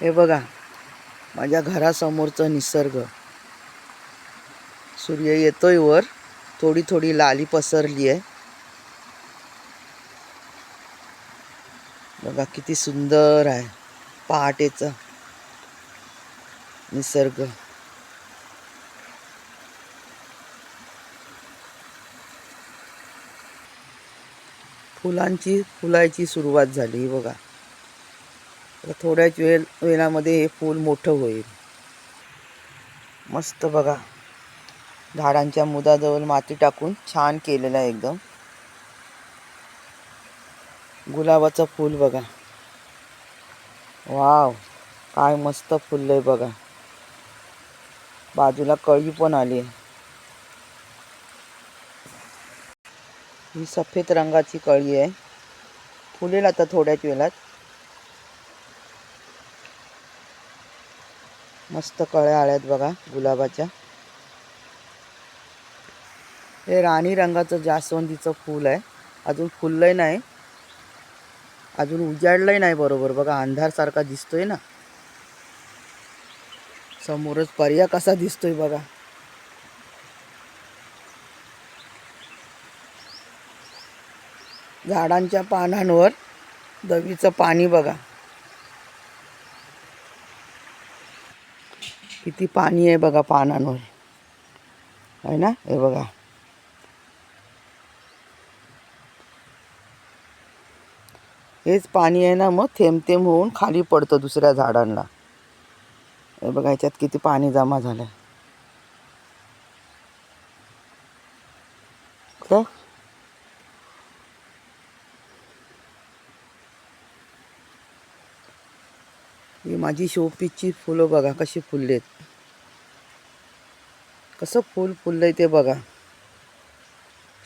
हे बघा माझ्या घरासमोरचं निसर्ग. सूर्य येतोय वर थोडी थोडी लाली पसरली आहे बघा किती सुंदर आहे पहाटेचा निसर्ग. फुलांची फुलायची सुरुवात झाली बघा. तर थोड्याच वेळ वेळामध्ये हे फूल मोठं होईल. मस्त बघा. झाडांच्या मुदाजवळ माती टाकून छान केलेलं आहे एकदम. गुलाबाचं फूल बघा. वाव काय मस्त फुललंय बघा. बाजूला कळी पण आली आहे. ही सफेद रंगाची कळी आहे. फुलेल आता थोड्याच वेळात. मस्त कळ्या आल्यात बघा गुलाबाच्या. हे राणी रंगाचं जास्वंदीचं फूल आहे. अजून फुललंही नाही. अजून उजाडलंही नाही बरोबर. बघा अंधारसारखा दिसतोय ना. समोरच पर्या कसा दिसतोय बघा. झाडांच्या पानांवर दवीचं पाणी बघा. किती पाणी आहे बघा पानांवर. आहे ना? हे बघा. हेच पाणी आहे ना मग थेंब थेंब होऊन खाली पडतं दुसऱ्या झाडांना. हे बघा ह्याच्यात किती पाणी जमा झालं तर ही माझी शोपीसची फुलं बघा कशी फुललेत. कसं फुल फुललंय ते बघा.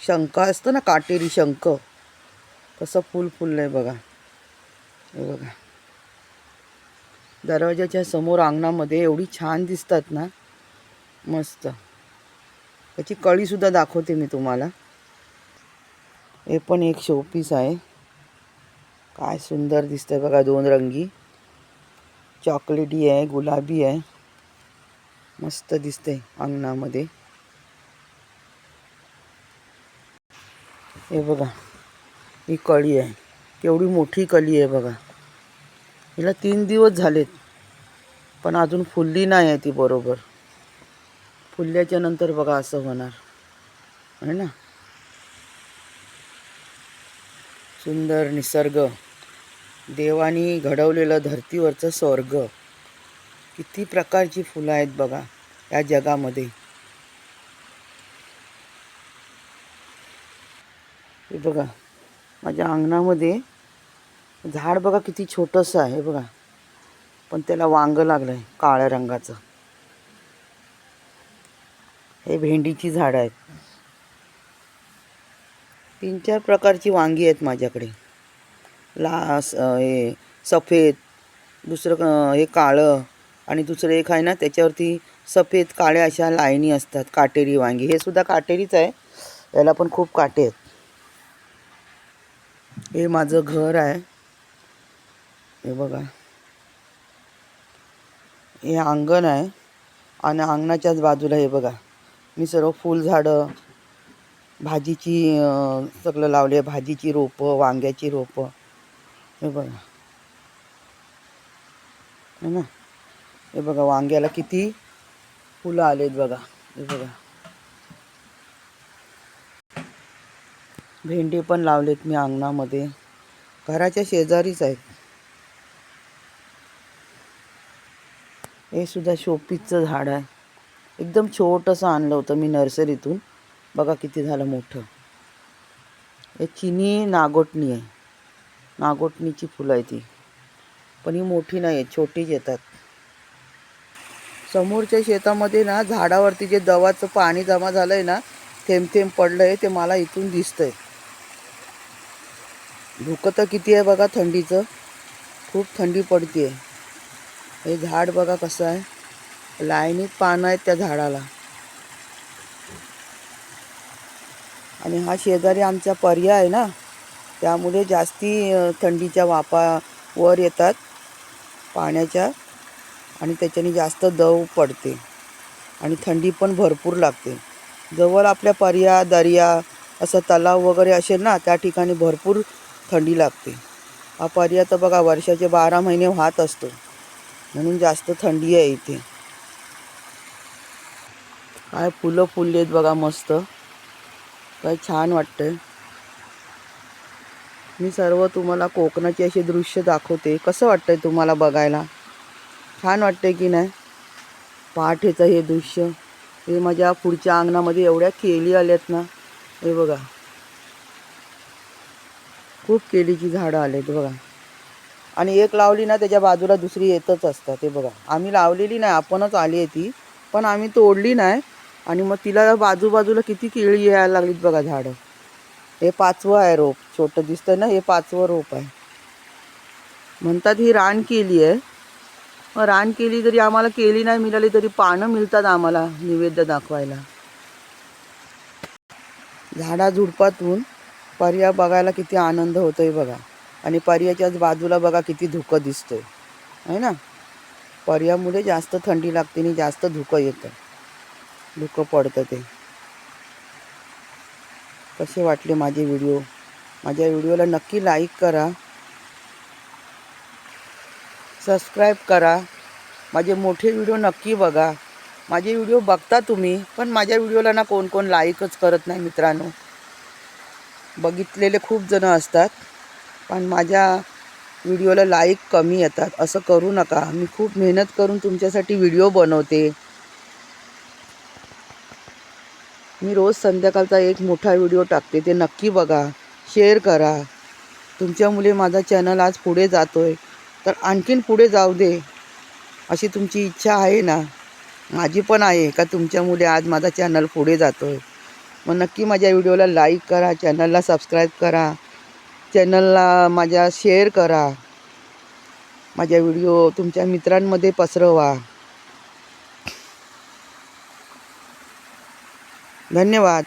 शंख असतं ना काटेरी शंख. कसं फुल फुललंय बघा. हे बघा. दरवाजाच्या समोर अंगणामध्ये एवढी छान दिसतात ना. मस्त. त्याची कळीसुद्धा दाखवते मी तुम्हाला. हे पण एक शोपीस आहे. काय सुंदर दिसतंय बघा दोन रंगी. चॉकलेटी आहे गुलाबी आहे. मस्त दिसते अंगणामध्ये. हे बघा ही कळी आहे. केवढी मोठी कळी आहे बघा. हिला तीन दिवस झालेत पण अजून फुलली नाही आहे ती बरोबर. फुलल्याच्या नंतर बघा असं होणार. आहे ना? सुंदर निसर्ग. देवानी घडवलेलं धर्तीवरचं स्वर्ग. किती प्रकारची फुलं आहेत बघा या जगामध्ये. हे बघा माझ्या अंगणामध्ये झाड बघा किती छोटंसं आहे बघा. पण त्याला वांग लागलं आहे काळ्या रंगाचं. हे भेंडीची झाडं आहेत. तीन चार प्रकारची वांगी आहेत माझ्याकडे. ला स- हे सफेद दुसरं हे काळं आणि दुसरं एक आहे ना त्याच्यावरती सफेद काळ्या अशा लाईनी असतात काटेरी वांगी. हे सुद्धा काटेरीच आहे. याला पण खूप काटे आहेत. हे माझं घर आहे. हे बघा. हे अंगण आहे आणि अंगणाच्याच बाजूला हे बघा. मी सर्व फुलझाडं भाजीची सगळं लावले भाजीची रोपं वांग्याची रोपं. हे बघा. है ना? हे बघा वांग्याला किती फुलं आलेत बघा. हे बघा. भेंडी पण लावलेत मी अंगणामध्ये. घराच्या शेजारीच आहेत. हे सुद्धा शोपीचं झाड आहे. एकदम छोटंसं आणलं होतं मी नर्सरीतून. बघा किती झालं मोठं. हे चिनी नागोटणी आहे. नागोटणीची फुलं आहे ती पण ही मोठी नाही आहेत छोटीच येतात समोरच्या शेतामध्ये ना झाडावरती जे दवाचं पाणी जमा झालं आहे ना थेंब थेंब पडलं आहे ते मला इथून दिसतंय. धुकं तर किती आहे बघा थंडीचं? खूप थंडी पडते हे झाड बघा कसं आहे. लाईनीत पानं आहेत त्या झाडाला. आणि हा शेजारी आमचा पर्याय आहे ना. त्यामुळे जास्ती थंडीच्या वाफा वर येतात पाण्याच्या आणि त्याच्याने जास्त दव पडते आणि थंडी पण भरपूर लागते. जवळ आपल्या पर्या दर्या असं तलाव वगैरे असेल ना त्या ठिकाणी भरपूर थंडी लागते. हा पर्या तर बघा वर्षाचे बारा महिने वाहत असतो. म्हणून जास्त थंडी आहे इथे. काय फुलं फुलले आहेत बघा मस्त. काय छान वाटतं मी सर्व तुम्हाला कोकणाची असे दृश्य दाखवते. कसं वाटतंय तुम्हाला बघायला? छान वाटतंय की नाही? पहाटेचं हे दृश्य. हे माझ्या पुढच्या अंगणामध्ये एवढ्या केळी आल्यात ना हे बघा. खूप केळीची झाडं आलेत बघा. आणि एक लावली ना त्याच्या बाजूला दुसरी येतच असतात ते बघा. आम्ही लावलेली नाही आपणच आली आहे ती. पण आम्ही तोडली नाही. आणि मग तिला बाजूबाजूला किती केळी यायला लागलीत बघा झाडं. हे पाचवं आहे रोप. छोटं दिसतं ना हे पाचवं रोप आहे. म्हणतात ही रान केली आहे. मग रान केली जरी आम्हाला केली नाही मिळाली तरी पानं मिळतात आम्हाला निवेद्य दाखवायला. झाडा झुडपातून पर्या बघायला किती आनंद होतोय बघा. आणि पर्याच्याच बाजूला बघा किती धुकं दिसतंय. आहे ना? पर्यामुळे जास्त थंडी लागते आणि जास्त धुकं येतं. धुकं पडतं ते. कसे वाटले माझे व्हिडिओ माझ्या व्हिडिओला नक्की लाईक करा. सबस्क्राईब करा. माझे मोठे व्हिडिओ नक्की बघा. माझे व्हिडिओ बघता तुम्ही पण माझ्या व्हिडिओला ना कोण कोण लाईकच करत नाही मित्रांनो. बघितलेले खूप जण असतात पण माझ्या व्हिडिओला लाईक कमी येतात. असं करू नका. मी खूप मेहनत करून तुमच्यासाठी व्हिडिओ बनवते. मी रोज संध्याकाळचा एक मोठा व्हिडिओ टाकते ते नक्की बघा शेअर करा. तुमच्यामुळे माझा चॅनल आज पुढे जातो आहे तर आणखीन पुढे जाऊ दे अशी तुमची इच्छा आहे ना? माझी पण आहे का तुमच्यामुळे आज माझा चॅनल पुढे जातो आहे मग नक्की माझ्या व्हिडिओला लाईक करा चॅनलला सबस्क्राईब करा चॅनलला माझ्या शेअर करा. माझ्या व्हिडिओ तुमच्या मित्रांमध्ये पसरवा. धन्यवाद.